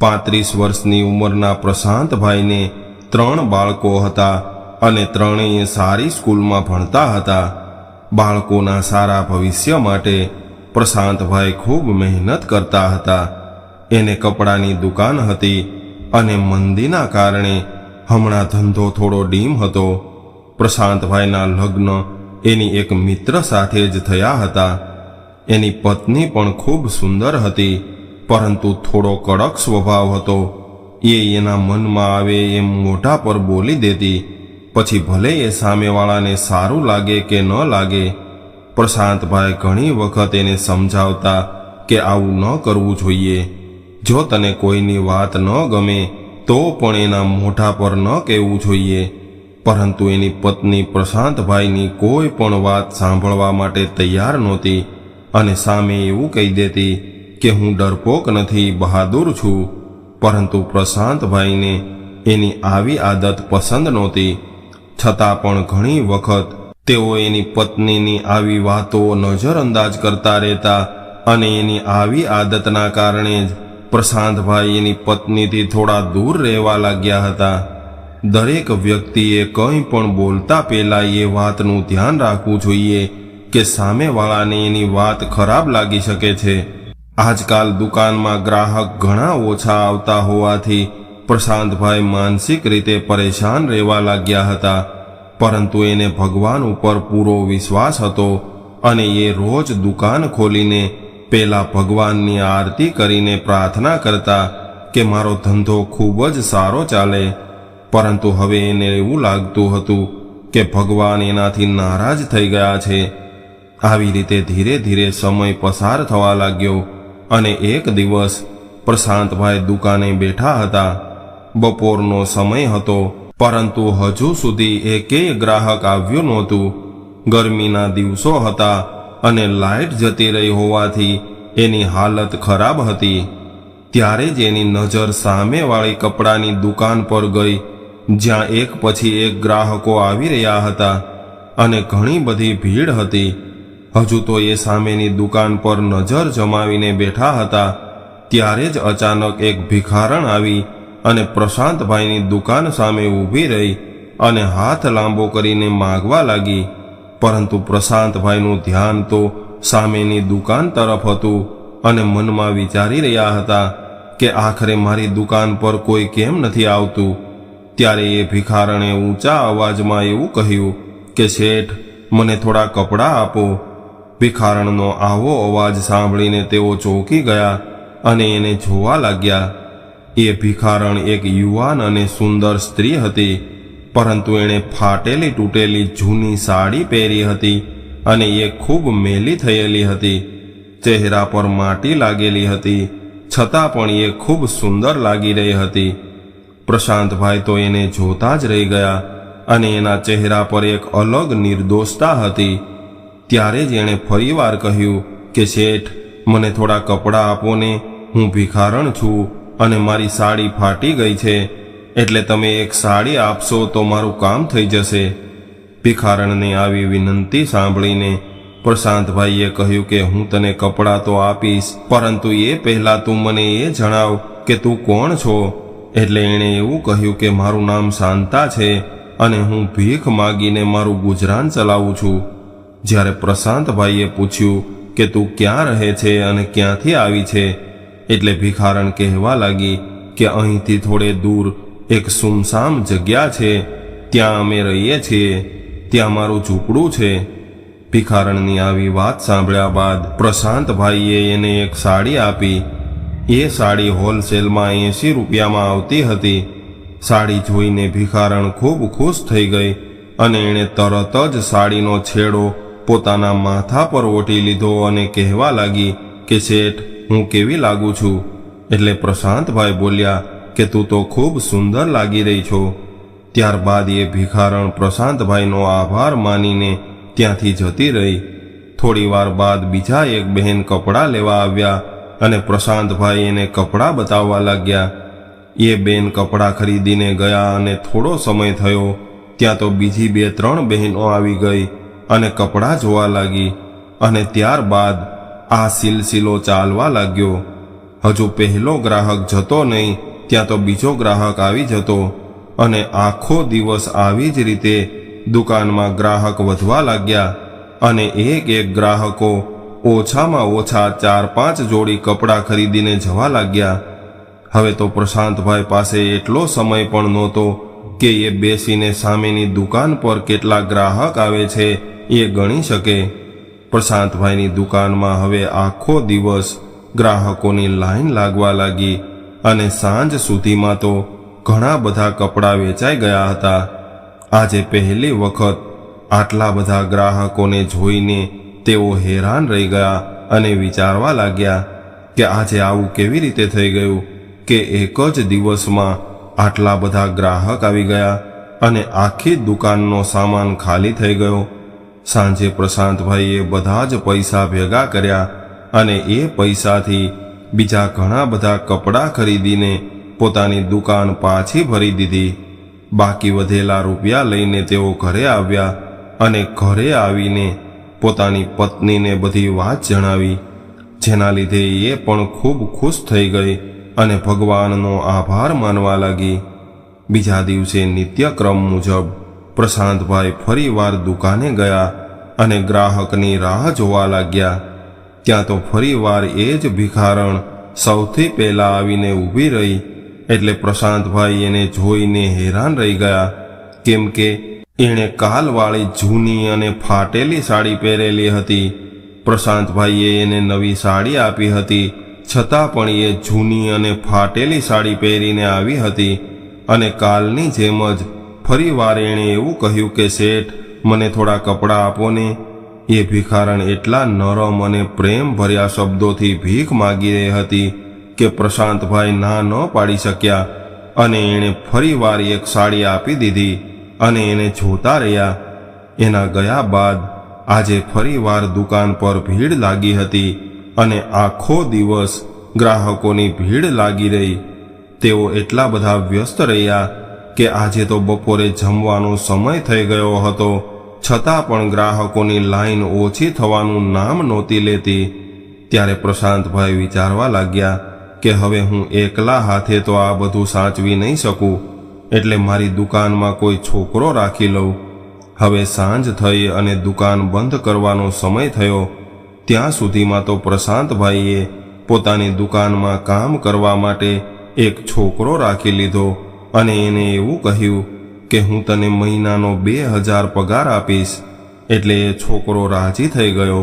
પાંત્રીસ વર્ષની ઉંમરના પ્રશાંતભાઈને ત્રણ બાળકો હતા અને ત્રણેય સારી સ્કૂલમાં ભણતા હતા. બાળકોના સારા ભવિષ્ય માટે પ્રશાંતભાઈ ખૂબ મહેનત કરતા હતા. એને કપડાની દુકાન હતી અને મંદીના કારણે હમણાં ધંધો થોડો ડીમ હતો. પ્રશાંતભાઈના લગ્ન એની એક મિત્ર સાથે જ થયા હતા. એની પત્ની પણ ખૂબ સુંદર હતી. પરંતુ થોડો કડક સ્વભાવ હતો. એ એના મનમાં આવે એમ મોઢા પર બોલી દેતી. પછી ભલે એ સામેવાળાને સારું લાગે કે ન લાગે, પ્રશાંતભાઈ ઘણી વખત એને સમજાવતા કે આવું ન કરવું જોઈએ. જો તને કોઈની વાત ન ગમે, તો પણ એના મોઢા પર ન કહેવું જોઈએ. પરંતુ એની પત્ની પ્રશાંતભાઈની કોઈ પણ વાત સાંભળવા માટે તૈયાર નહોતી અને સામે એવું કહી દેતી કે હું ડરપોક નથી, બહાદુર છું. પરંતુ પ્રશાંતભાઈને એની આવી આદત પસંદ નહોતી. છતાં પણ ઘણી વખત તેઓ એની પત્નીની આવી વાતો નજરઅંદાજ કરતા રહેતા અને એની આવી આદતના કારણે જ પ્રશાંતભાઈ એની પત્નીથી થોડા દૂર રહેવા લાગ્યા હતા. દરેક વ્યક્તિએ કંઈ પણ બોલતા પહેલાં એ વાતનું ધ્યાન રાખવું જોઈએ કે સામેવાળાને એની વાત ખરાબ લાગી શકે છે. આજકાલ દુકાનમાં ગ્રાહક ઘણા ઓછા આવતા હોવાથી પ્રશાંતભાઈ માનસિક રીતે પરેશાન રહેવા લાગ્યા હતા, પરંતુ એને ભગવાન ઉપર પૂરો વિશ્વાસ હતો અને એ રોજ દુકાન ખોલીને પેલા ભગવાનની આરતી કરીને પ્રાર્થના કરતા કે મારો ધંધો ખૂબ જ સારો ચાલે, પરંતુ હવે એને એવું લાગતું હતું કે ભગવાન એનાથી નારાજ થઈ ગયા છે. આવી રીતે ધીરે ધીરે સમય પસાર થવા લાગ્યો અને એક દિવસ પ્રશાંતભાઈ દુકાને બેઠા હતા. બપોરનો સમય હતો, પરંતુ હજુ સુધી એકેય ગ્રાહક આવ્યું નહોતું. ગરમીના દિવસો હતા અને લાઇટ જતી રહી હોવાથી એની હાલત ખરાબ હતી. ત્યારે જ એની નજર સામેવાળી કપડાની દુકાન પર ગઈ, જ્યાં એક પછી એક ગ્રાહકો આવી રહ્યા હતા અને ઘણી બધી ભીડ હતી. હજુ તો એ સામેની દુકાન પર નજર જમાવીને બેઠા હતા, ત્યારે જ અચાનક એક ભિખારણ આવી અને પ્રશાંતભાઈની દુકાન સામે ઊભી રહી અને હાથ લાંબો કરીને માગવા લાગી. પરંતુ પ્રશાંતભાઈનું ધ્યાન તો સામેની દુકાન તરફ હતું અને મનમાં વિચારી રહ્યા હતા કે આખરે મારી દુકાન પર કોઈ કેમ નથી આવતું. ત્યારે એ ભિખારણે ઊંચા અવાજમાં એવું કહ્યું કે, શેઠ, મને થોડા કપડાં આપો. ભિખારણનો આવો અવાજ સાંભળીને તેઓ ચોંકી ગયા અને એને જોવા લાગ્યા. એ ભિખારણ એક યુવાન અને સુંદર સ્ત્રી હતી, પરંતુ એણે ફાટેલી તૂટેલી જૂની સાડી પહેરી હતી અને એ ખૂબ મેલી થયેલી હતી. ચહેરા પર માટી લાગેલી હતી, છતાં પણ એ ખૂબ સુંદર લાગી રહી હતી. પ્રશાંતભાઈ તો એને જોતા જ રહી ગયા અને એના ચહેરા પર એક અલગ નિર્દોષતા હતી. ત્યારે જ એણે ફરીવાર કહ્યું કે, શેઠ, મને થોડા કપડાં આપો ને. હું ભિખારણ છું અને મારી સાડી ફાટી ગઈ છે. એટલે તમે એક સાડી આપશો તો મારું કામ થઈ જશે. ભિખારણની આવી વિનંતી સાંભળીને પ્રશાંતભાઈએ કહ્યું કે, હું તને કપડાં તો આપીશ, પરંતુ એ પહેલાં તું મને એ જણાવ કે તું કોણ છો. એટલે એણે એવું કહ્યું કે, મારું નામ શાંતા છે અને હું ભીખ માગીને મારું ગુજરાન ચલાવું છું. જ્યારે પ્રશાંતભાઈએ પૂછ્યું કે તું ક્યાં રહે છે અને ક્યાંથી આવી છે, એટલે ભિખારણ કહેવા લાગી કે અહીંથી થોડે દૂર એક સુમસામ જગ્યા છે, ત્યાં અમે રહીએ છીએ, ત્યાં મારું ઝૂંપડું છે. ભિખારણની આવી વાત સાંભળ્યા બાદ પ્રશાંતભાઈએ એને એક સાડી આપી. એ સાડી હોલસેલમાં એંસી રૂપિયામાં આવતી હતી. સાડી જોઈને ભિખારણ ખૂબ ખુશ થઈ ગઈ અને એણે તરત જ સાડીનો છેડો પોતાના માથા પર ઓઢી લીધો અને કહેવા લાગી કે, શેઠ, હું કેવી લાગુ છું? એટલે પ્રશાંતભાઈ બોલ્યા કે, તું તો ખૂબ સુંદર લાગી રહી છો. ત્યારબાદ એ ભિખારણ પ્રશાંતભાઈનો આભાર માનીને ત્યાંથી જતી રહી. થોડી વાર બાદ બીજા એક બહેન કપડાં લેવા આવ્યા અને પ્રશાંતભાઈ એને કપડાં બતાવવા લાગ્યા. એ બેન કપડાં ખરીદીને ગયા અને થોડો સમય થયો. ત્યાં તો બીજી બે ત્રણ બહેનો આવી ગઈ. અને કપડાં જોવા લાગી અને ત્યારબાદ આ સિલસિલો ચાલવા લાગ્યો. હજુ પહેલો ગ્રાહક જતો નહીં, ત્યાં તો બીજો ગ્રાહક આવી જતો અને આખો દિવસ આવી જ રીતે દુકાનમાં ગ્રાહક વધવા લાગ્યા અને એક એક ગ્રાહકો ઓછામાં ઓછા ચાર પાંચ જોડી કપડાં ખરીદીને જવા લાગ્યા. હવે તો પ્રશાંતભાઈ પાસે એટલો સમય પણ નહોતો કે એ બેસીને સામેની દુકાન પર કેટલા ગ્રાહક આવે છે એ ગણી શકે. પ્રશાંતભાઈની દુકાનમાં હવે આખો દિવસ ગ્રાહકોની લાઈન લાગવા લાગી અને સાંજ સુધીમાં તો ઘણા બધા કપડાં વેચાઈ ગયા હતા. આજે પહેલી વખત આટલા બધા ગ્રાહકોને જોઈને તેઓ હેરાન રહી ગયા અને વિચારવા લાગ્યા કે આજે આવું કેવી રીતે થઈ ગયું કે એક જ દિવસમાં આટલા બધા ગ્રાહક આવી ગયા અને આખી દુકાનનો સામાન ખાલી થઈ ગયો. સાંજે પ્રશાંતભાઈએ બધા જ પૈસા ભેગા કર્યા અને એ પૈસાથી બીજા ઘણા બધા કપડાં ખરીદીને પોતાની દુકાન પાછી ભરી દીધી. બાકી વધેલા રૂપિયા લઈને તેઓ ઘરે આવ્યા અને ઘરે આવીને પોતાની પત્નીને બધી વાત જણાવી, જેના લીધે એ પણ ખૂબ ખુશ થઈ ગઈ અને ભગવાનનો આભાર માનવા લાગી. બીજા દિવસે નિત્યક્રમ મુજબ પ્રશાંતભાઈ ફરીવાર દુકાને ગયા અને ગ્રાહકની રાહ જોવા લાગ્યા. ત્યાં તો ફરીવાર એ જ ભિખારણ સૌથી પહેલા આવીને ઊભી રહી એટલે પ્રશાંતભાઈ એને જોઈને હેરાન રહી ગયા. કેમ કે એણે કાલવાળી જૂની અને ફાટેલી સાડી પહેરેલી હતી. પ્રશાંતભાઈએ એને નવી સાડી આપી હતી, છતાં પણ એ જૂની અને ફાટેલી સાડી પહેરીને આવી હતી અને કાલની જેમ જ ફરીવાર એણે એવું કહ્યું કે, શેઠ, મને થોડા કપડાં આપો ને. એ ભિખારણ એટલા નરમ અને પ્રેમ ભર્યા શબ્દોથી ભીખ માગી રહી હતી કે પ્રશાંતભાઈ ના ન પાડી શક્યા અને એણે ફરીવાર એક સાડી આપી દીધી અને એને જોતા રહ્યા. એના ગયા બાદ આજે ફરીવાર દુકાન પર ભીડ લાગી હતી અને આખો દિવસ ગ્રાહકોની ભીડ લાગી રહી. તેઓ એટલા બધા વ્યસ્ત રહ્યા કે આજે તો બપોરે જમવાનો સમય થઈ ગયો હતો. છતાં પણ ગ્રાહકોની લાઈન ઓછી થવાનું નામ નહોતી લેતી. ત્યારે પ્રશાંતભાઈ વિચારવા લાગ્યા કે હવે હું એકલા હાથે તો આ બધું સાચવી નહીં શકું. એટલે મારી દુકાનમાં કોઈ છોકરો રાખી લઉં. હવે સાંજ થઈ અને દુકાન બંધ કરવાનો સમય થયો. ત્યાં સુધીમાં તો પ્રશાંતભાઈએ પોતાની દુકાનમાં કામ કરવા માટે એક છોકરો રાખી લીધો. અને એને એવું કહ્યું કે હું તને મહિનાનો બે હજાર પગાર આપીશ, એટલે એ છોકરો રાજી થઈ ગયો.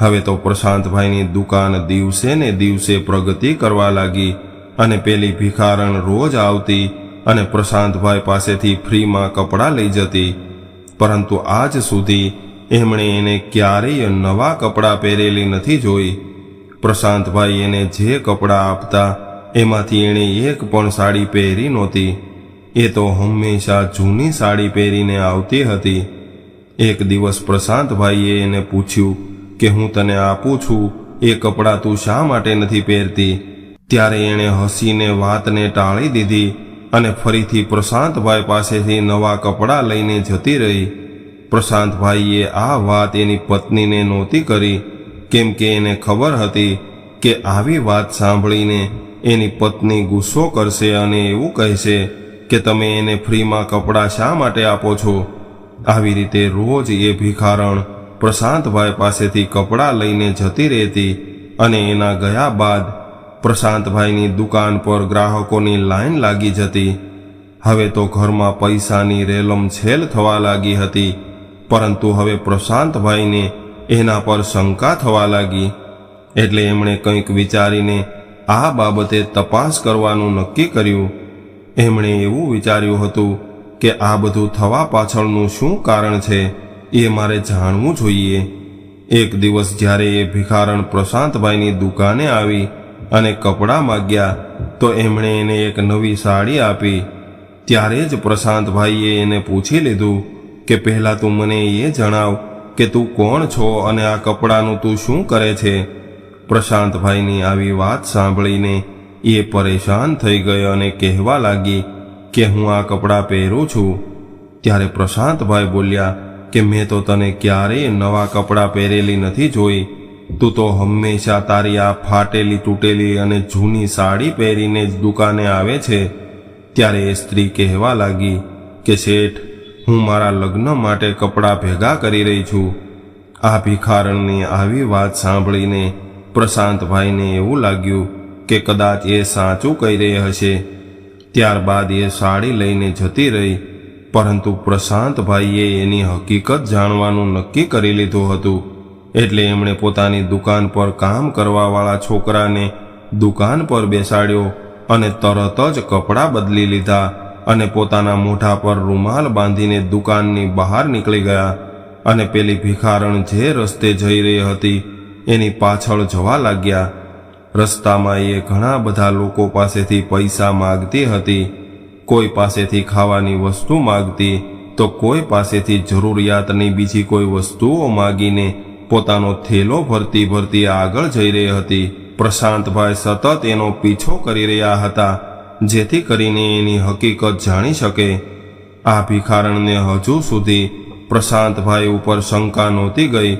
હવે તો પ્રશાંતભાઈની દુકાન દિવસે ને દિવસે પ્રગતિ કરવા લાગી અને પેલી ભિખારણ રોજ આવતી અને પ્રશાંતભાઈ પાસેથી ફ્રીમાં કપડાં લઈ જતી. પરંતુ આજ સુધી એમણે એને ક્યારેય નવા કપડાં પહેરેલી નથી જોઈ. પ્રશાંતભાઈ એને જે કપડાં આપતા એમાંથી એણે એક પણ સાડી પહેરી નહોતી. એ તો હંમેશા જૂની સાડી પહેરીને આવતી હતી. એક દિવસ પ્રશાંતભાઈએ એને પૂછ્યું કે હું તને આપું છું, એ કપડાં તું શા માટે નથી પહેરતી? ત્યારે એણે હસીને વાતને ટાળી દીધી અને ફરીથી પ્રશાંતભાઈ પાસેથી નવા કપડાં લઈને જતી રહી. પ્રશાંતભાઈએ આ વાત એની પત્નીને નહોતી કરી, કેમ કે એને ખબર હતી કે આવી વાત સાંભળીને એની પત્ની ગુસ્સો કરશે અને એવું કહેશે કે તમે એને ફ્રીમાં કપડાં શા માટે આપો છો? આવી રીતે રોજ એ ભિખારણ પ્રશાંતભાઈ પાસેથી કપડાં લઈને જતી રહેતી અને એના ગયા બાદ પ્રશાંતભાઈની દુકાન પર ગ્રાહકોની લાઈન લાગી જતી. હવે તો ઘરમાં પૈસાની રેલમ છેલ થવા લાગી હતી, પરંતુ હવે પ્રશાંતભાઈને એના પર શંકા થવા લાગી. એટલે એમણે કંઈક વિચારીને આ બાબતે તપાસ કરવાનું નક્કી કર્યું. એમણે એવું વિચાર્યું હતું કે આ બધું થવા પાછળનું શું કારણ છે એ મારે જાણવું જોઈએ. એક દિવસ જ્યારે એ ભિખારણ પ્રશાંતભાઈની દુકાને આવી અને કપડાં માગ્યા, તો એમણે એને એક નવી સાડી આપી. ત્યારે જ પ્રશાંતભાઈએ એને પૂછી લીધું કે પહેલાં તું મને એ જણાવ કે તું કોણ છો અને આ કપડાનું તું શું કરે છે? પ્રશાંતભાઈની આવી વાત સાંભળીને એ પરેશાન થઈ ગયો અને કહેવા લાગી કે હું આ કપડાં પહેરું છું. ત્યારે પ્રશાંતભાઈ બોલ્યા કે મેં તો તને ક્યારેય નવા કપડાં પહેરેલી નથી જોઈ. તું તો હંમેશા તારી આ ફાટેલી તૂટેલી અને જૂની સાડી પહેરીને જ દુકાને આવે છે. ત્યારે એ સ્ત્રી કહેવા લાગી કે શેઠ, હું મારા લગ્ન માટે કપડાં ભેગા કરી રહી છું. આ ભિખારણની આવી વાત સાંભળીને પ્રશાંતભાઈને એવું લાગ્યું કે કદાચ એ સાચું કહી રહી હશે. ત્યારબાદ એ સાડી લઈને જતી રહી, પરંતુ પ્રશાંતભાઈએ એની હકીકત જાણવાનું નક્કી કરી લીધું હતું. એટલે એમણે પોતાની દુકાન પર કામ કરવાવાળા છોકરાને દુકાન પર બેસાડ્યો અને તરત જ કપડાં બદલી લીધા અને પોતાના મોઢા પર રૂમાલ બાંધીને દુકાનની બહાર નીકળી ગયા અને પેલી ભિખારણ જે રસ્તે જઈ રહી હતી એની પાછળ જવા લાગ્યા. રસ્તામાં એ ઘણા બધા લોકો પાસેથી પૈસા માગતી હતી. કોઈ પાસેથી ખાવાની વસ્તુ માગતી, તો કોઈ પાસેથી જરૂરિયાતની બીજી કોઈ વસ્તુઓ માગીને પોતાનો થેલો ભરતી ભરતી આગળ જઈ રહી હતી. પ્રશાંતભાઈ સતત એનો પીછો કરી રહ્યા હતા, જેથી કરીને એની હકીકત જાણી શકે. આ ભિખારણને હજુ સુધી પ્રશાંતભાઈ ઉપર શંકા નહોતી ગઈ.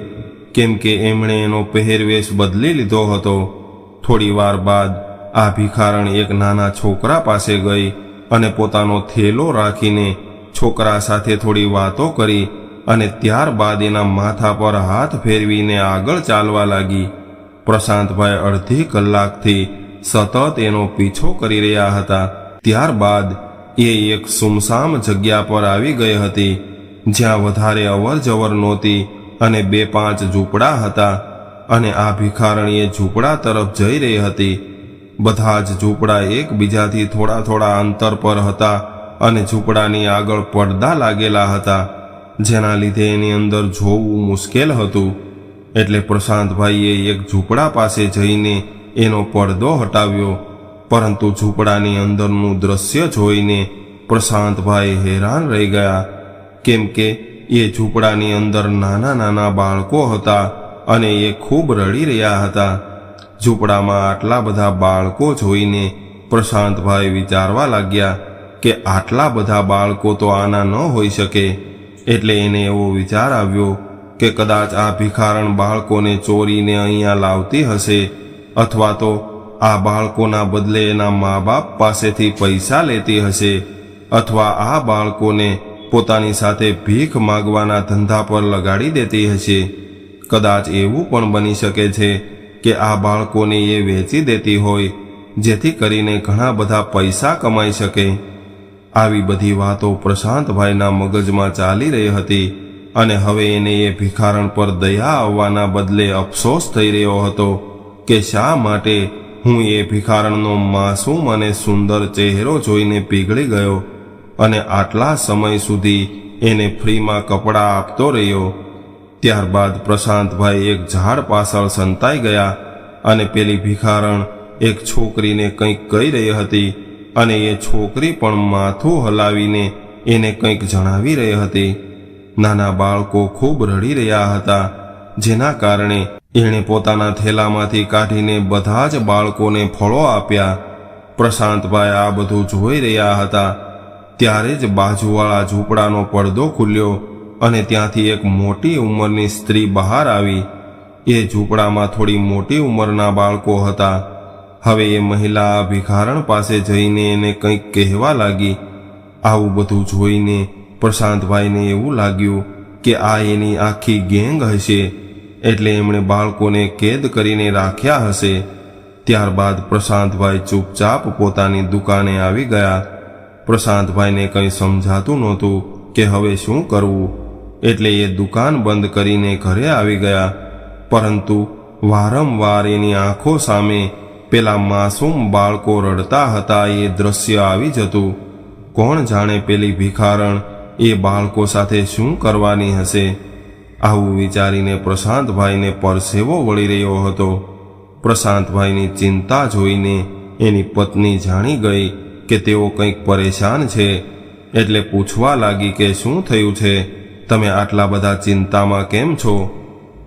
કેમ કે એમણે એનો પહેરવેશ બદલી લીધો હતો. થોડી વાર બાદ આ ભિખારણ એક નાના છોકરા પાસે ગઈ અને પોતાનો થેલો રાખીને છોકરા સાથે થોડી વાતો કરી અને ત્યારબાદ એના માથા પર હાથ ફેરવીને આગળ ચાલવા લાગી. પ્રશાંતભાઈ અડધી કલાકથી સતત એનો પીછો કરી રહ્યા હતા. ત્યારબાદ એ એક સુમસામ જગ્યા પર આવી ગઈ હતી, જ્યાં વધારે અવર જવર નહોતી અને બે પાંચ ઝૂંપડા હતા અને આ ભિખારણીએ ઝૂંપડા તરફ જઈ રહી હતી. બધા જ ઝૂંપડા એકબીજાથી થોડા થોડા અંતર પર હતા અને ઝૂંપડાની આગળ પડદા લાગેલા હતા, જેના લીધે એની અંદર જોવું મુશ્કેલ હતું. એટલે પ્રશાંતભાઈએ એક ઝૂંપડા પાસે જઈને એનો પડદો હટાવ્યો, પરંતુ ઝૂંપડાની અંદરનું દ્રશ્ય જોઈને પ્રશાંતભાઈ હેરાન રહી ગયા. કેમ કે એ ઝૂંપડાની અંદર નાના નાના બાળકો હતા અને એ ખૂબ રડી રહ્યા હતા. ઝૂંપડામાં આટલા બધા બાળકો જોઈને પ્રશાંતભાઈ વિચારવા લાગ્યા કે આટલા બધા બાળકો તો આના ન હોઈ શકે. એટલે એને એવો વિચાર આવ્યો કે કદાચ આ ભિખારણ બાળકોને ચોરીને અહીંયા લાવતી હશે અથવા તો આ બાળકોના બદલે એના મા બાપ પાસેથી પૈસા લેતી હશે અથવા આ બાળકોને પોતાની સાથે ભીખ માગવાના ધંધા પર લગાડી દેતી હશે. કદાચ એવું પણ બની શકે છે કે આ બાળકોને એ વેચી દેતી હોય, જેથી કરીને ઘણા બધા પૈસા કમાઈ શકે. આવી બધી વાતો પ્રશાંતભાઈના મગજમાં ચાલી રહી હતી અને હવે એને એ ભિખારણ પર દયા આવવાના બદલે અફસોસ થઈ રહ્યો હતો કે શા માટે હું એ ભિખારણનો માસૂમ અને સુંદર ચહેરો જોઈને પીગળી ગયો. અને આટલા સમય સુધી એને ફ્રીમાં કપડાં આપતો રહ્યો. ત્યારબાદ પ્રશાંતભાઈ એક ઝાડ પાછળ સંતાઈ ગયા અને પેલી ભિખારણ એક છોકરીને કંઈક કહી રહી હતી અને એ છોકરી પણ માથું હલાવીને એને કંઈક જણાવી રહી હતી. નાના બાળકો ખૂબ રડી રહ્યા હતા, જેના કારણે એણે પોતાના થેલામાંથી કાઢીને બધા જ બાળકોને ફળો આપ્યા. પ્રશાંતભાઈ આ બધું જોઈ રહ્યા હતા ત્યારે જ બાજુવાળા ઝૂંપડાનો પડદો ખુલ્યો અને ત્યાંથી એક મોટી ઉંમરની સ્ત્રી બહાર આવી. એ ઝૂંપડામાં થોડી મોટી ઉંમરના બાળકો હતા. હવે એ મહિલા ભિખારણ પાસે જઈને એને કંઈક કહેવા લાગી. આવું બધું જોઈને પ્રશાંતભાઈને એવું લાગ્યું કે આ એની આખી ગેંગ હશે, એટલે એમણે બાળકોને કેદ કરીને રાખ્યા હશે. ત્યારબાદ પ્રશાંતભાઈ ચૂપચાપ પોતાની દુકાને આવી ગયા. પ્રશાંતભાઈને કંઈ સમજાતું નહોતું કે હવે શું કરવું. એટલે એ દુકાન બંધ કરીને ઘરે આવી ગયા. પરંતુ વારંવાર એની આંખો સામે પેલા માસૂમ બાળકો રડતા હતા એ દ્રશ્ય આવી જતું. કોણ જાણે પેલી ભિખારણ એ બાળકો સાથે શું કરવાની હશે. આવું વિચારીને પ્રશાંતભાઈને પરસેવો વળી રહ્યો હતો. પ્રશાંતભાઈની ચિંતા જોઈને એની પત્ની જાણી ગઈ કે તેઓ કંઈક પરેશાન છે, એટલે પૂછવા લાગી કે શું થયું છે? તમે આટલા બધા ચિંતામાં કેમ છો?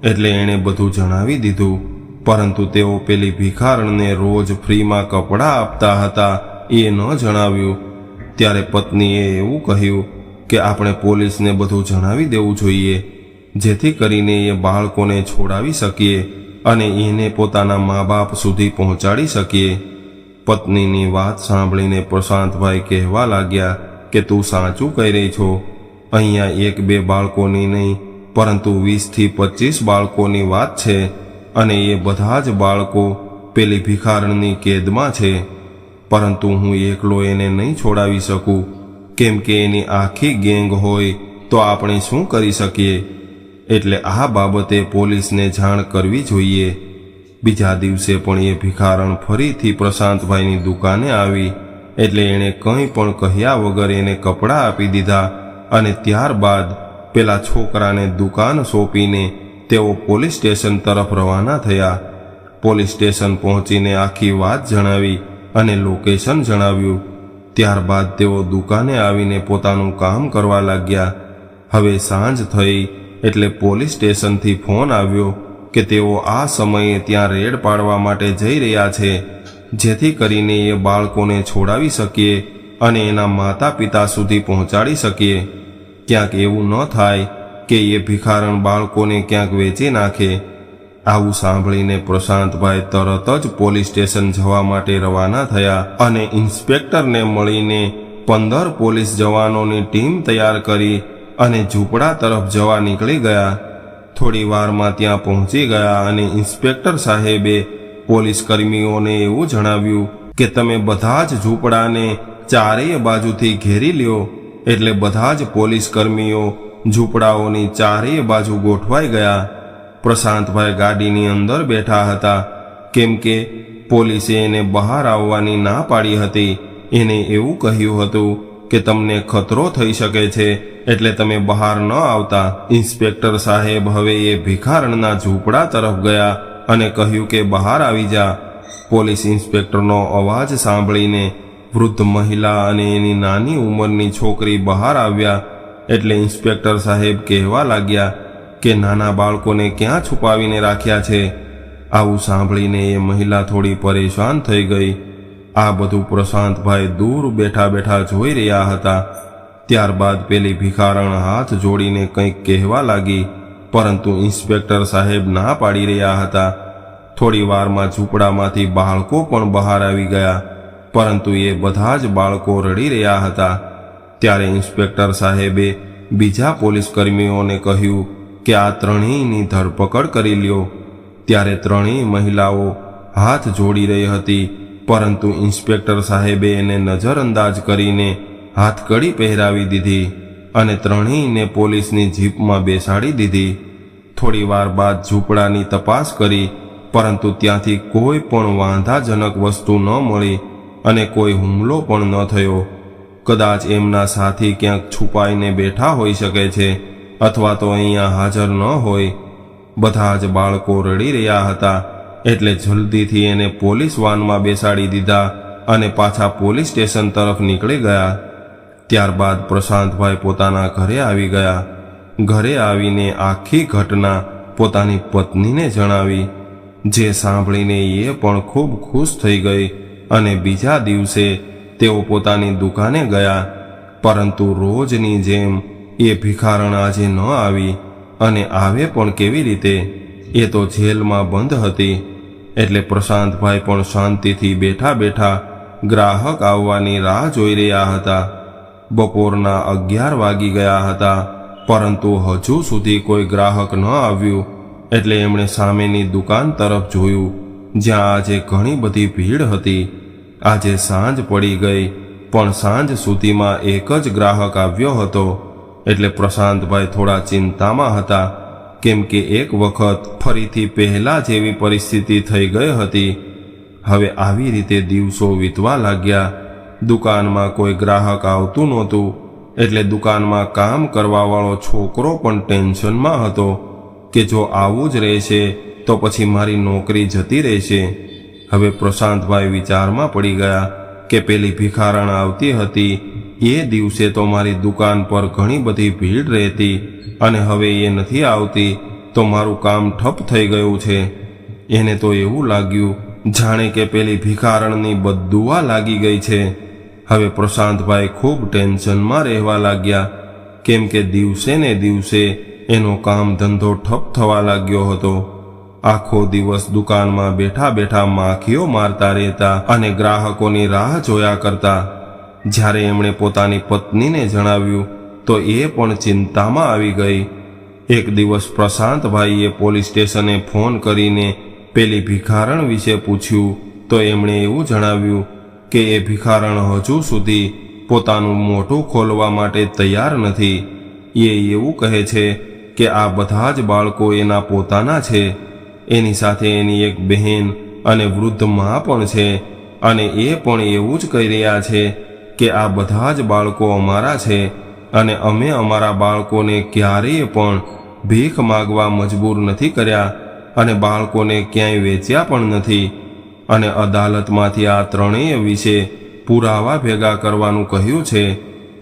એટલે એણે બધું જણાવી દીધું. પરંતુ તેઓ પેલી ભિખારણને રોજ ફ્રીમાં કપડાં આપતા હતા, એ ન જણાવ્યું. ત્યારે પત્નીએ એવું કહ્યું કે આપણે પોલીસને બધું જણાવી દેવું જોઈએ, જેથી કરીને એ બાળકોને છોડાવી શકીએ અને એને પોતાના મા બાપ સુધી પહોંચાડી શકીએ. પત્નીની વાત સાંભળીને પ્રશાંતભાઈ કહેવા લાગ્યા કે, તું સાચું કહી રહી છો. અહીંયા એક બે બાળકોની નહીં, પરંતુ વીસથી પચીસ બાળકોની વાત છે અને એ બધા જ બાળકો પેલી ભિખારણની કેદમાં છે. પરંતુ હું એકલો એને નહીં છોડાવી શકું. કેમ કે એની આખી ગેંગ હોય તો આપણે શું કરી શકીએ? એટલે આ બાબતે પોલીસને જાણ કરવી જોઈએ. બીજા દિવસે પણ એ ભિખારણ ફરીથી પ્રશાંતભાઈની દુકાને આવી એટલે એણે કંઈ પણ કહ્યા વગર એને કપડાં આપી દીધા અને ત્યારબાદ પેલા છોકરાને દુકાન સોંપીને તેઓ પોલીસ સ્ટેશન તરફ રવાના થયા. પોલીસ સ્ટેશન પહોંચીને આખી વાત જણાવી અને લોકેશન જણાવ્યું. ત્યારબાદ તેઓ દુકાને આવીને પોતાનું કામ કરવા લાગ્યા. હવે સાંજ થઈ એટલે પોલીસ સ્ટેશનથી ફોન આવ્યો. કે તેઓ આ સમયે ત્યાં રેડ પાડવા માટે જઈ રહ્યા છે, જેથી કરીને એ બાળકોને છોડાવી શકીએ અને એના માતા પિતા સુધી પહોંચાડી શકીએ. ક્યાંક એવું ન થાય કે એ ભિખારણ બાળકોને ક્યાંક વેચી નાખે. આવું સાંભળીને પ્રશાંતભાઈ તરત જ પોલીસ સ્ટેશન જવા માટે રવાના થયા અને ઇન્સ્પેક્ટરને મળીને પંદર પોલીસ જવાનોની ટીમ તૈયાર કરી અને ઝૂંપડા તરફ જવા નીકળી ગયા. થોડી વારમાં ત્યાં પહોંચી ગયા અને ઇન્સ્પેક્ટર સાહેબે પોલીસ કર્મીઓને એવું જણાવ્યું કે તમે બધા જ ઝૂંપડાને ચારેય બાજુથી ઘેરી લ્યો એટલે બધા જ પોલીસ કર્મીઓ ઝૂંપડાઓની ચારેય બાજુ ગોઠવાઈ ગયા. પ્રશાંતભાઈ ગાડીની અંદર બેઠા હતા. કેમ કે પોલીસે એને બહાર આવવાની ના પાડી હતી. એને એવું કહ્યું હતું કે તમને ખતરો થઈ શકે છે, એટલે તમે બહાર ન આવતા. ઇન્સ્પેક્ટર સાહેબ હવે એ ભિખારણના ઝૂંપડા તરફ ગયા અને કહ્યું કે બહાર આવી જા. પોલીસ ઇન્સ્પેક્ટરનો અવાજ સાંભળીને વૃદ્ધ મહિલા અને એની નાની ઉંમરની છોકરી બહાર આવ્યા, એટલે ઇન્સ્પેક્ટર સાહેબ કહેવા લાગ્યા કે નાના બાળકોને ક્યાં છુપાવીને રાખ્યા છે? આવું સાંભળીને એ મહિલા થોડી પરેશાન થઈ ગઈ. આ બધું પ્રશાંતભાઈ દૂર બેઠા બેઠા જોઈ રહ્યા હતા. ત્યારબાદ પેલી ભિખારણ હાથ જોડીને કંઈક કહેવા લાગી, પરંતુ ઇન્સ્પેક્ટર સાહેબ ના પાડી રહ્યા હતા. થોડી વારમાં ઝૂંપડામાંથી બાળકો પણ બહાર આવી ગયા, પરંતુ એ બધા જ બાળકો રડી રહ્યા હતા. ત્યારે ઇન્સ્પેક્ટર સાહેબે બીજા પોલીસ કર્મીઓને કહ્યું કે આ ત્રણેયની ધરપકડ કરી લ્યો. ત્યારે ત્રણેય મહિલાઓ હાથ જોડી રહી હતી. પરંતુ ઇન્સ્પેક્ટર સાહેબે એને નજરઅંદાજ કરીને હાથકડી પહેરાવી દીધી અને ત્રણેયને પોલીસની જીપમાં બેસાડી દીધી. થોડી વાર બાદ ઝૂંપડાની તપાસ કરી, પરંતુ ત્યાંથી કોઈ પણ વાંધાજનક વસ્તુ ન મળી અને કોઈ હુમલો પણ ન થયો. કદાચ એમના સાથી ક્યાંક છુપાઈને બેઠા હોઈ શકે છે અથવા તો અહીંયા હાજર ન હોય. બધા જ બાળકો રડી રહ્યા હતા એટલે જલ્દીથી એને પોલીસ વાનમાં બેસાડી દીધા અને પાછા પોલીસ સ્ટેશન તરફ નીકળી ગયા. ત્યારબાદ પ્રશાંતભાઈ પોતાના ઘરે આવી ગયા. ઘરે આવીને આખી ઘટના પોતાની પત્નીને જણાવી, જે સાંભળીને એ પણ ખૂબ ખુશ થઈ ગઈ અને બીજા દિવસે તેઓ પોતાની દુકાને ગયા. પરંતુ રોજની જેમ એ ભિખારણ આજે ન આવી અને આવે પણ કેવી રીતે? એ તો જેલમાં બંધ હતી. એટલે પ્રશાંતભાઈ પણ શાંતિથી બેઠા બેઠા ગ્રાહક આવવાની રાહ જોઈ રહ્યા હતા. બપોરના અગિયાર વાગી ગયા હતા, પરંતુ હજુ સુધી કોઈ ગ્રાહક ન આવ્યું, એટલે એમણે સામેની દુકાન તરફ જોયું, જ્યાં આજે ઘણી બધી ભીડ હતી. આજે સાંજ પડી ગઈ, પણ સાંજ સુધીમાં એક જ ગ્રાહક આવ્યો હતો, એટલે પ્રશાંતભાઈ થોડા ચિંતામાં હતા કેમ કે એક વખત ફરીથી પહેલા જેવી પરિસ્થિતિ થઈ ગઈ હતી. હવે આવી રીતે દિવસો વીતવા લાગ્યા. દુકાનમાં કોઈ ગ્રાહક આવતું નહોતું. એટલે દુકાનમાં કામ કરવાવાળો છોકરો પણ ટેન્શનમાં હતો કે જો આવું જ રહેશે, તો પછી મારી નોકરી જતી રહેશે. હવે પ્રશાંતભાઈ વિચારમાં પડી ગયા કે પેલી ભિખારણ આવતી હતી એ દિવસે તો મારી દુકાન પર ઘણી બધી ભીડ રહેતી અને હવે એ નથી આવતી, તો મારું કામ ઠપ થઈ ગયું છે. એને તો એવું લાગ્યું, જાણે કે પેલી ભિખારણની બદુઆ લાગી ગઈ છે. હવે પ્રશાંતભાઈ ખૂબ ટેન્શનમાં રહેવા લાગ્યા, કેમ કે દિવસે ને દિવસે એનો કામ ધંધો ઠપ થવા લાગ્યો હતો. આખો દિવસ દુકાનમાં બેઠા બેઠા માખીઓ મારતા રહેતા અને ગ્રાહકોની રાહ જોયા કરતા. જ્યારે એમણે પોતાની પત્નીને જણાવ્યું, તો એ પણ ચિંતામાં આવી ગઈ. એક દિવસ પ્રશાંતભાઈએ પોલીસ સ્ટેશને ફોન કરીને પેલી ભિખારણ વિશે પૂછ્યું, તો એમણે એવું જણાવ્યું કે એ ભિખારણ હજુ સુધી પોતાનું મોટું ખોલવા માટે તૈયાર નથી. એ એવું કહે છે કે આ બધા જ બાળકો એના પોતાના છે. એની સાથે એની એક બહેન અને વૃદ્ધ મા પણ છે અને એ પણ એવું જ કહી રહ્યા છે કે આ બધા જ બાળકો અમારા છે અને અમે અમારા બાળકોને ક્યારેય પણ ભીખ માગવા મજબૂર નથી કર્યા અને બાળકોને ક્યાંય વેચ્યા પણ નથી. અને અદાલતમાંથી આ ત્રણેય વિશે પુરાવા ભેગા કરવાનું કહ્યું છે,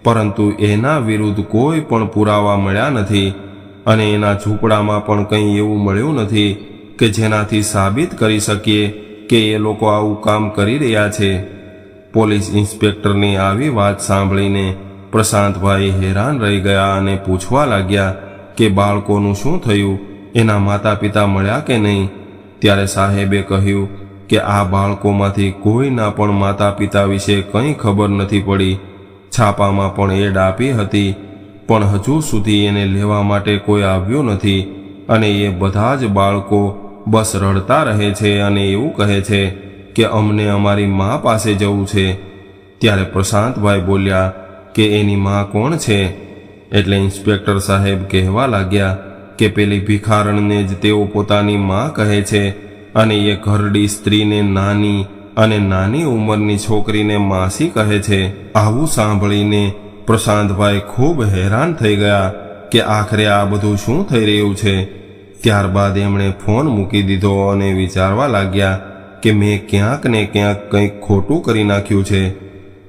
પરંતુ એના વિરુદ્ધ કોઈ પણ પુરાવા મળ્યા નથી અને એના ઝૂંપડામાં પણ કંઈ એવું મળ્યું નથી કે જેનાથી સાબિત કરી શકીએ કે એ લોકો આવું કામ કરી રહ્યા છે. પોલીસ ઇન્સ્પેક્ટરની આવી વાત સાંભળીને પ્રશાંતભાઈ હેરાન રહી ગયા અને પૂછવા લાગ્યા કે બાળકોનું શું થયું, એના માતા પિતા મળ્યા કે નહીં? ત્યારે સાહેબે કહ્યું કે આ બાળકોમાંથી કોઈના પણ માતા પિતા વિશે કંઈ ખબર નથી પડી. છાપામાં પણ એડ આપી હતી, પણ હજુ સુધી એને લેવા માટે કોઈ આવ્યું નથી અને એ બધા જ બાળકો બસ રડતા રહે છે અને એવું કહે છે કે અમને અમારી મા પાસે જવું છે? ત્યારે પ્રશાંતભાઈ બોલ્યા કે એની મા કોણ છે? એટલે ઇન્સ્પેક્ટર સાહેબ કહેવા લાગ્યા કે પેલી ભિખારણને જ તેઓ પોતાની મા કહે છે અને એ ઘરડી સ્ત્રીને નાની અને નાની ઉંમરની છોકરીને માસી કહે છે. આવું સાંભળીને પ્રશાંતભાઈ ખૂબ હેરાન થઈ ગયા કે આખરે આ બધું શું થઈ રહ્યું છે? ત્યારબાદ એમણે ફોન મૂકી દીધો અને વિચારવા લાગ્યા કે મેં ક્યાંક ને ક્યાંક કંઈક ખોટું કરી નાખ્યું છે.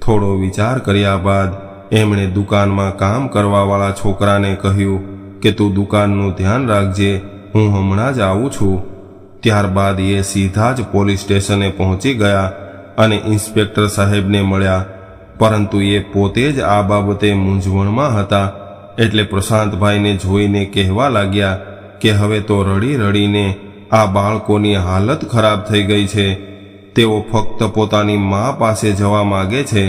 થોડો વિચાર કર્યા બાદ એમણે દુકાનમાં કામ કરવાવાળા છોકરાને કહ્યું કે તું દુકાનનું ધ્યાન રાખજે, હું હમણાં જ આવું છું. ત્યારબાદ એ સીધા જ પોલીસ સ્ટેશને પહોંચી ગયા અને ઇન્સ્પેક્ટર સાહેબને મળ્યા. પરંતુ એ પોતે જ આ બાબતે મૂંઝવણમાં હતા. એટલે પ્રશાંતભાઈને જોઈને કહેવા લાગ્યા કે હવે તો રડી રડીને આ બાળકોની હાલત ખરાબ થઈ ગઈ છે. તેઓ ફક્ત પોતાની મા પાસે જવા માગે છે.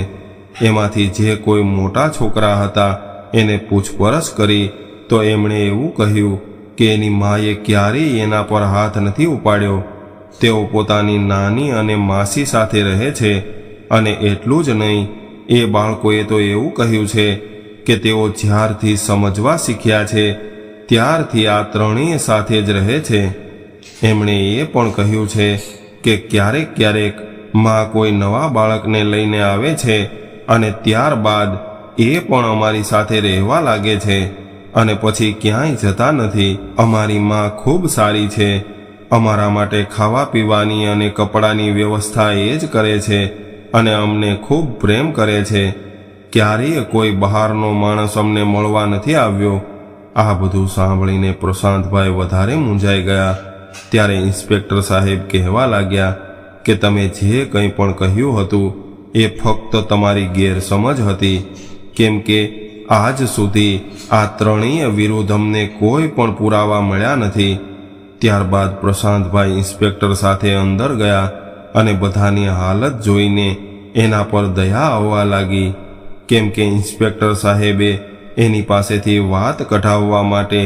એમાંથી જે કોઈ મોટા છોકરા હતા, એને પૂછપરછ કરી તો એમણે એવું કહ્યું કે એની માએ ક્યારેય એના પર હાથ નથી ઉપાડ્યો. તેઓ પોતાની નાની અને માસી સાથે રહે છે અને એટલું જ નહીં, એ બાળકોએ તો એવું કહ્યું છે કે તેઓ જ્યારથી સમજવા શીખ્યા છે, ત્યારથી આ ત્રણેય સાથે જ રહે છે. એમણે એ પણ કહ્યું છે કે ક્યારેક ક્યારેકમાં કોઈ નવા બાળકને લઈને આવે છે અને ત્યારબાદ એ પણ અમારી સાથે રહેવા લાગે છે અને પછી ક્યાંય જતા નથી. અમારી માં ખૂબ સારી છે. અમારા માટે ખાવા પીવાની અને કપડાની વ્યવસ્થા એ જ કરે છે અને અમને ખૂબ પ્રેમ કરે છે. ક્યારેય કોઈ બહારનો માણસ અમને મળવા નથી આવ્યો. આ બધું સાંભળીને પ્રશાંતભાઈ વધારે મૂંઝાઈ ગયા. ત્યારે ઇન્સ્પેક્ટર સાહેબ કહેવા લાગ્યા કે તમે જે કંઈ પણ કહ્યું હતું, એ ફક્ત તમારી ગેરસમજ હતી, કેમ કે આજ સુધી આ ત્રણેય વિરુદ્ધ અમને કોઈ પણ પુરાવા મળ્યા નથી. ત્યારબાદ પ્રશાંતભાઈ ઇન્સ્પેક્ટર સાથે અંદર ગયા અને બધાની હાલત જોઈને એના પર દયા આવવા લાગી, કેમ કે ઇન્સ્પેક્ટર સાહેબે એની પાસેથી વાત કઢાવવા માટે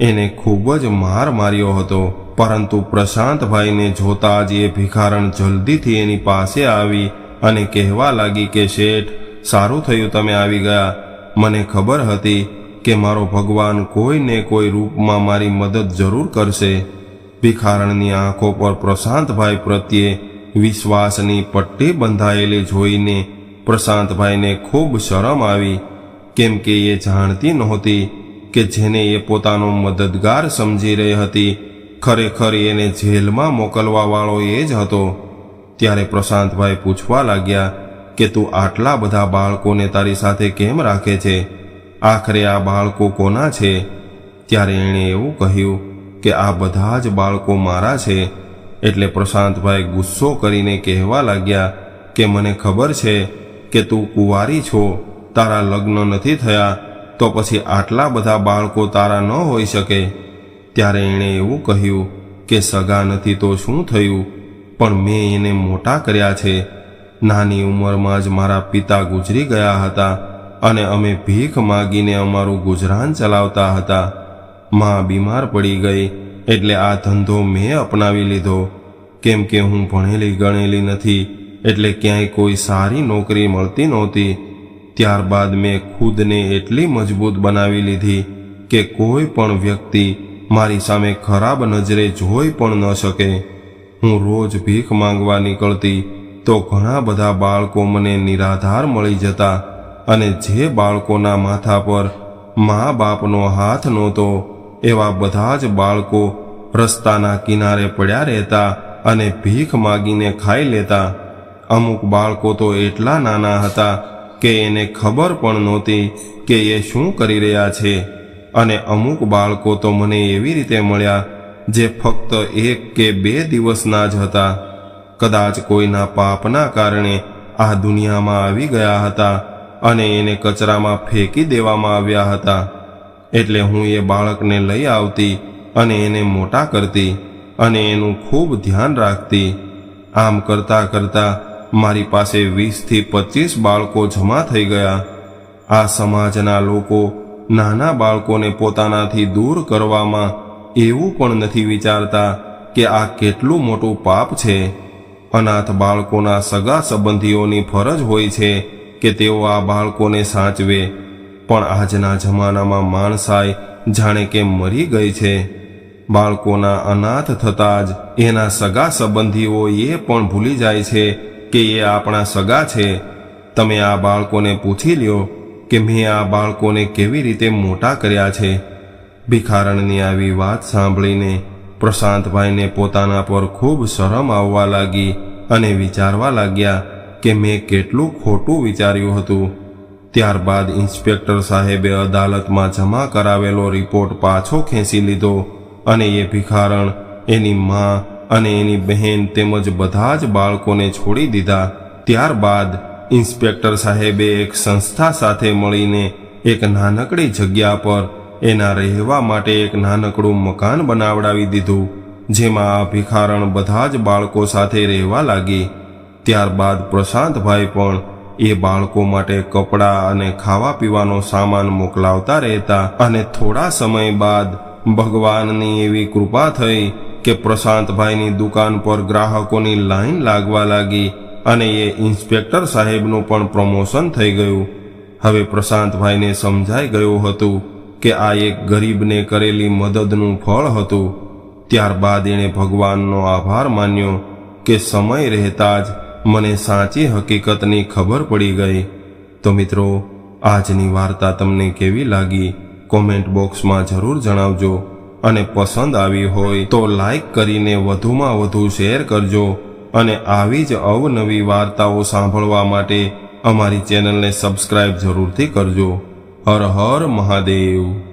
એને ખૂબ જ માર માર્યો હતો. પરંતુ પ્રશાંતભાઈને જોતા જ એ ભિખારણ જલ્દીથી એની પાસે આવી અને કહેવા લાગી કે, શેઠ, સારું થયું તમે આવી ગયા. મને ખબર હતી કે મારો ભગવાન કોઈને કોઈ રૂપમાં મારી મદદ જરૂર કરશે. ભિખારણની આંખો પર પ્રશાંતભાઈ પ્રત્યે વિશ્વાસની પટ્ટી બંધાયેલી જોઈને પ્રશાંતભાઈને ખૂબ શરમ આવી, કેમ કે એ જાણતી નહોતી કે જેને એ પોતાનો મદદગાર સમજી રહી હતી ખરેખર એને જેલમાં મોકલવા વાળો એ જ હતો. ત્યારે પ્રશાંતભાઈ પૂછવા લાગ્યા કે, તું આટલા બધા બાળકોને તારી સાથે કેમ રાખે છે? આખરે આ બાળકો કોના છે? ત્યારે એણે એવું કહ્યું કે, આ બધા જ બાળકો મારા છે. એટલે પ્રશાંતભાઈ ગુસ્સો કરીને કહેવા લાગ્યા કે, મને ખબર છે કે તું કુંવારી છો. તારા લગ્ન નથી થયા તો પછી આટલા બધા બાળકો તારા ન હોઈ શકે. ત્યારે એણે એવું કહ્યું કે, સગા નથી તો શું થયું? પણ મેં એને મોટા કર્યા છે. નાની ઉંમરમાં જ મારા પિતા ગુજરી ગયા હતા અને અમે ભીખ માગીને અમારું ગુજરાન ચલાવતા હતા. માં બીમાર પડી ગઈ એટલે આ ધંધો મેં અપનાવી લીધો. કેમ કે હું ભણેલી ગણેલી નથી એટલે ક્યાંય કોઈ સારી નોકરી મળતી નહોતી. ત્યારબાદ મેં ખુદને એટલી મજબૂત બનાવી લીધી કે કોઈ પણ વ્યક્તિ મારી સામે ખરાબ નજરે જોઈ પણ ન શકે. હું રોજ ભીખ માંગવા નીકળતી તો ઘણા બધા બાળકો મને નિરાધાર મળી જતા અને જે બાળકોના માથા પર મા બાપનો હાથ નહોતો, એવા બધા જ બાળકો રસ્તાના કિનારે પડ્યા રહેતા અને ભીખ માગીને ખાઈ લેતા. અમુક બાળકો તો એટલા નાના હતા કે એને ખબર પણ નહોતી કે એ શું કરી રહ્યા છે. અને અમુક બાળકો તો મને એવી રીતે મળ્યા જે ફક્ત એક કે બે દિવસના જ હતા. કદાચ કોઈના પાપના કારણે આ દુનિયામાં આવી ગયા હતા અને એને કચરામાં ફેંકી દેવામાં આવ્યા હતા. એટલે હું એ બાળકને લઈ આવતી અને એને મોટા કરતી અને એનું ખૂબ ધ્યાન રાખતી. આમ કરતા કરતા મારી પાસે વીસથી પચીસ બાળકો જમા થઈ ગયા. આ સમાજના લોકો નાના બાળકોને પોતાનાથી દૂર કરવામાં એવું પણ નથી વિચારતા કે આ કેટલું મોટું પાપ છે. અનાથ બાળકોના સગા સંબંધીઓની ફરજ હોય છે કે તેઓ આ બાળકોને સાચવે, પણ આજના જમાનામાં માણસાઈ જાણે કે મરી ગઈ છે. બાળકોના અનાથ થતાં જ એના સગા સંબંધીઓ એ પણ ભૂલી જાય છે કે એ આપણા સગા છે. તમે આ બાળકોને પૂછી લ્યો કે મેં આ બાળકોને કેવી રીતે મોટા કર્યા છે? ભિખારણની આવી વાત સાંભળીને પ્રશાંતભાઈને પોતાના પર ખૂબ શરમ આવવા લાગી અને વિચારવા લાગ્યા કે મેં કેટલું ખોટું વિચાર્યું હતું. ત્યારબાદ ઇન્સ્પેક્ટર સાહેબે અદાલતમાં જમા કરાવેલો રિપોર્ટ પાછો ખેંચી લીધો અને એ ભિખારણ, એની મા અને એની બહેન તેમજ બધા જ બાળકોને છોડી દીધા. ત્યારબાદ ઇન્સ્પેક્ટર સાહેબે એક સંસ્થા સાથે મળીને એક નાનકડી જગ્યા પર એના રહેવા માટે એક નાનકડું મકાન બનાવડાવી દીધું, જેમાં આ ભિખારણ બધા જ બાળકો સાથે રહેવા લાગી. ત્યારબાદ પ્રશાંતભાઈ પણ એ બાળકો માટે કપડાં અને ખાવા પીવાનો સામાન મોકલાવતા રહેતા અને થોડા સમય બાદ ભગવાનની એવી કૃપા થઈ કે પ્રશાંતભાઈની દુકાન પર ગ્રાહકોની લાઈન લાગવા લાગી અને એ ઇન્સ્પેક્ટર સાહેબનું પણ પ્રમોશન થઈ ગયું. હવે પ્રશાંતભાઈને સમજાઈ ગયું હતું કે આ એક ગરીબને કરેલી મદદનું ફળ હતું. ત્યારબાદ એણે ભગવાનનો આભાર માન્યો કે સમય રહેતા જ મને સાચી હકીકતની ખબર પડી ગઈ. તો મિત્રો, આજની વાર્તા તમને કેવી લાગી? કોમેન્ટ બોક્સમાં જરૂર જણાવજો. અને પસંદ આવી હોય તો લાઈક કરીને વધુમાં વધુ શેર કરજો. અને આવી જ અવનવી વાર્તાઓ સાંભળવા માટે અમારી ચેનલને સબસ્ક્રાઇબ જરૂરથી કરજો. હર હર મહાદેવ.